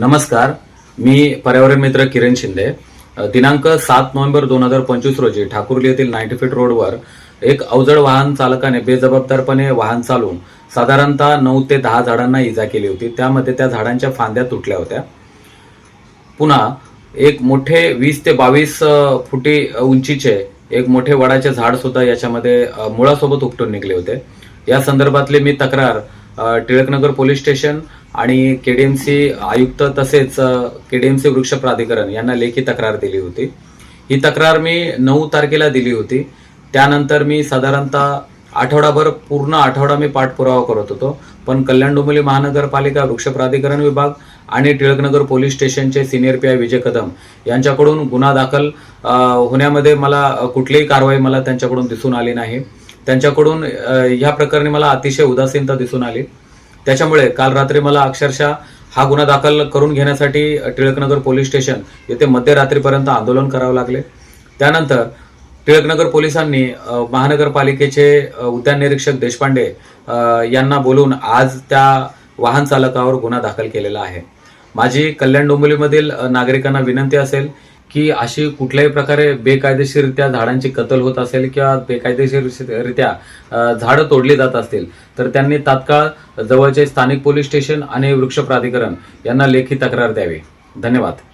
नमस्कार. मी पर्यावरण मित्र किरण शिंदे. दिनांक सात नोव्हेंबर दोन हजार पंचवीस रोजी ठाकुर्ली येथील नाईन्टी फीट रोडवर एक अवजड वाहन चालकाने बेजबाबदारपणे वाहन चालवून साधारणतः नऊ ते दहा झाडांना इजा केली होती. त्यामध्ये त्या झाडांच्या फांद्या तुटल्या होत्या. पुन्हा एक मोठे वीस ते बावीस फुटी उंचीचे एक मोठे वडाचे झाड सुद्धा याच्यामध्ये मुळासोबत उपटून निघले होते. या संदर्भातली मी तक्रार टिळकनगर पोलीस स्टेशन आणि केडीएमसी आयुक्त तसेच केडीएमसी वृक्ष प्राधिकरण यांना लेखी तक्रार दिली होती. ही तक्रार मी नऊ तारखेला दिली होती. त्यानंतर मी साधारणतः आठवडाभर पूर्ण आठवडा मी पाठपुरावा करत होतो. पण कल्याण डोंबिवली महानगरपालिका वृक्ष प्राधिकरण विभाग आणि टिळकनगर पोलीस स्टेशनचे senior P I Vijay Kadam यांच्याकडून गुन्हा दाखल होण्यामध्ये मला कुठलीही कारवाई मला त्यांच्याकडून दिसून आली नाही. त्यांच्याकडून ह्या प्रकरणी मला अतिशय उदासीनता दिसून आली. त्याच्यामुळे काल रात्री मला अक्षरशः हा गुन्हा दाखल करून घेण्यासाठी टिळकनगर पोलीस स्टेशन येथे मध्यरात्रीपर्यंत आंदोलन करावं लागले. त्यानंतर टिळकनगर पोलिसांनी महानगरपालिकेचे उद्यान निरीक्षक देशपांडे यांना बोलून आज त्या वाहन चालकावर गुन्हा दाखल केलेला आहे. माझी कल्याण डोंबिवलीमधील नागरिकांना विनंती असेल की अशी कुठल्याही प्रकारे बेकायदेशीररित्या झाडांची कत्तल होत असेल किंवा बेकायदेशीररित्या झाडं तोडली जात असतील तर त्यांनी तात्काळ जवळचे स्थानिक पोलीस स्टेशन आणि वृक्ष प्राधिकरण यांना लेखी तक्रार द्यावी. धन्यवाद.